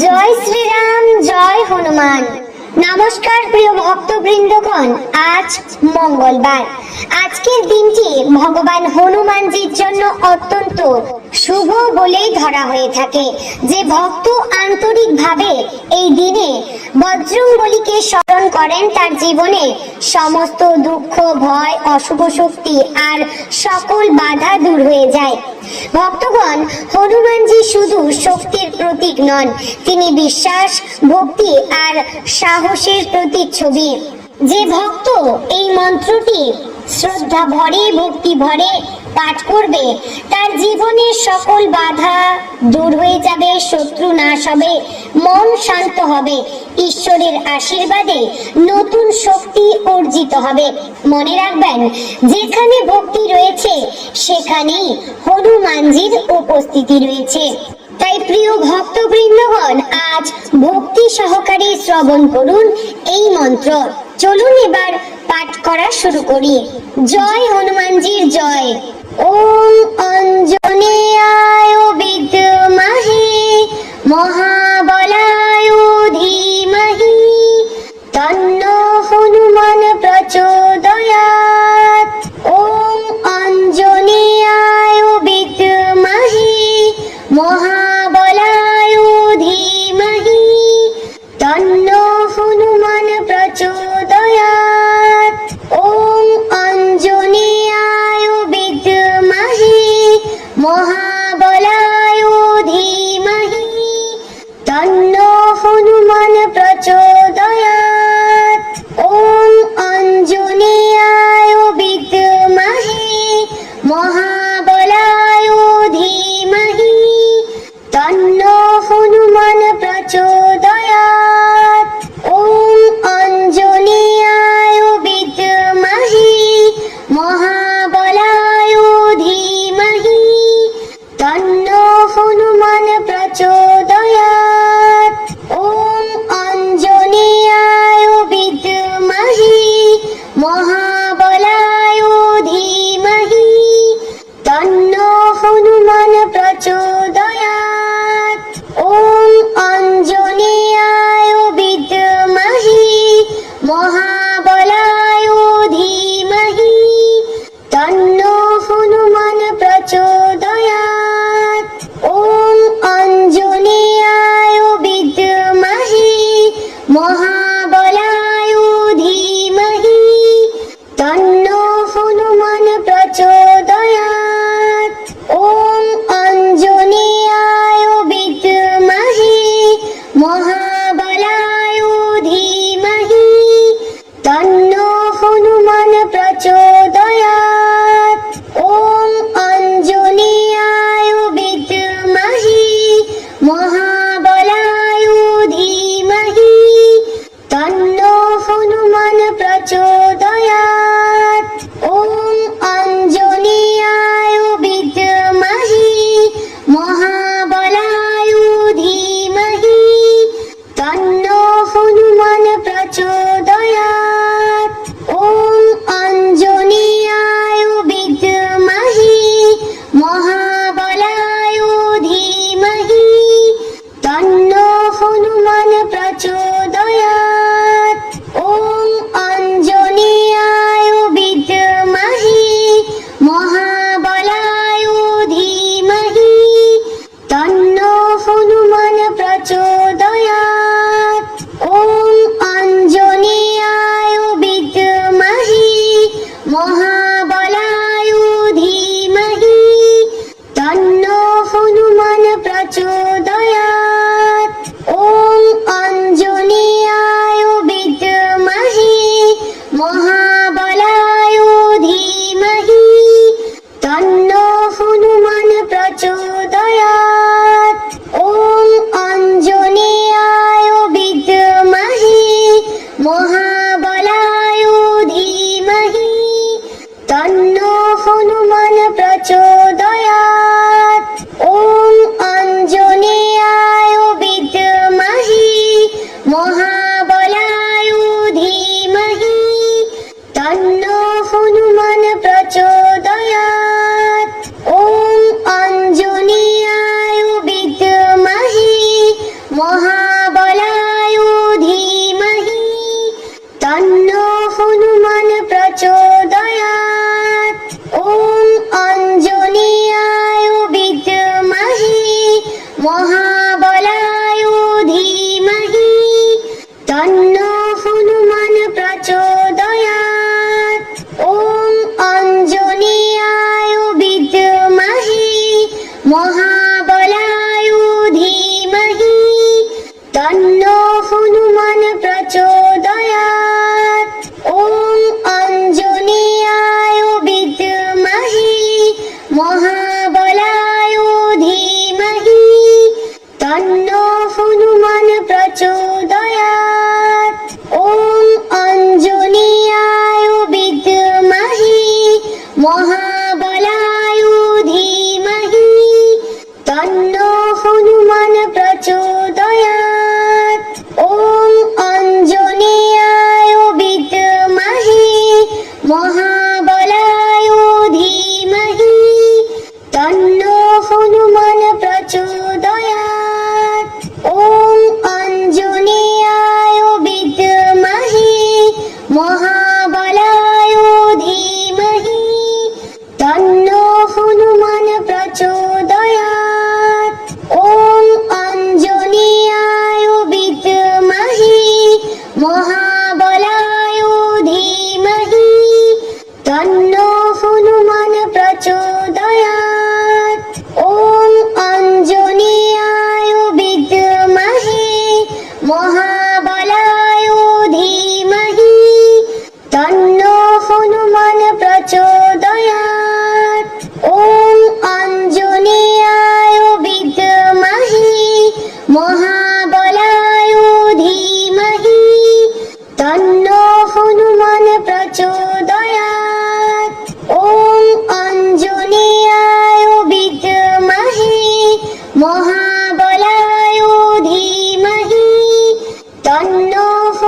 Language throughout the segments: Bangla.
জয় শ্রীরাম, জয় হনুমান। নমস্কার প্রিয় ভক্তবৃন্দগণ, আজ মঙ্গলবার। আজকের দিনটি ভগবান হনুমানজির জন্য অত্যন্ত শুভ বলেই ধরা হয়ে থাকে। যে ভক্ত আন্তরিকভাবে এই দিনে বজ্রংবলীকে স্মরণ করেন, তার জীবনে সমস্ত দুঃখ, ভয়, অশুভ শক্তি আর সকল বাধা দূর হয়ে যায়। ভক্তগণ, হনুমানজি শুধু শক্তির প্রতীক নন, তিনি বিশ্বাস, ভক্তি আর সাহসের প্রতীক ছবি যে ভক্ত এই মন্ত্রটি শ্রদ্ধা ভরে, ভক্তি ভরে পাঠ করবে। তার জীবনের সকল বাধা দূর হয়ে যাবে, শত্রু নাশ হবে মন শান্ত হবে। ঈশ্বরের আশীর্বাদে নতুন শক্তি অর্জিত হবে। মনে রাখবেন, যেখানে ভক্তি রয়েছে, সেখানেই হনুমানজির উপস্থিতি রয়েছে। তাই প্রিয় ভক্ত ভক্তবৃন্দগণ, আজ ভক্তি সহকারে শ্রবণ করুন এই মন্ত্র। চলুন এবার পাঠ করা শুরু করি। জয় হনুমানজির জয়। ওম অঞ্জনেয়ায় বিদ্মহে মহাবলায় ধীমহি তন্ন হনুমান প্রচোদয়াৎ ওম অঞ্জনেয়ায় বিদ্মহে মহাবলায় তন্ন হনুমান প্রচোদয়াৎ বিদ্মহে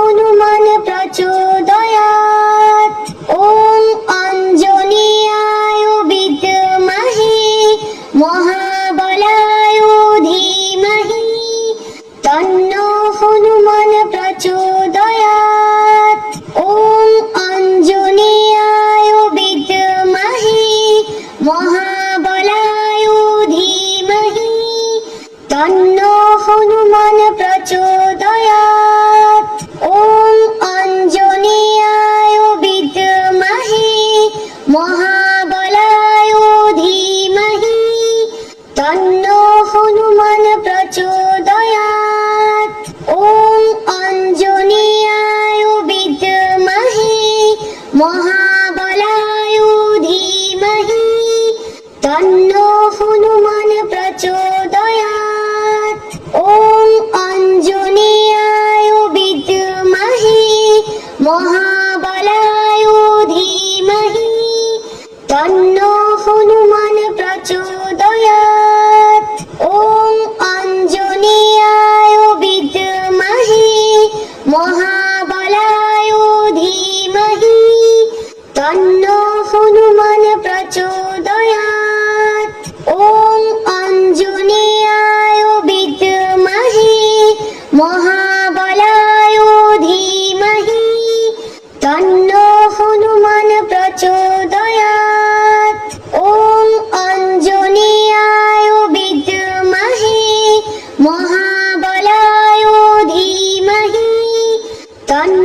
হনুমান প্রচোদয়াৎ হনুমান প্রচোদয়াৎ তন্ন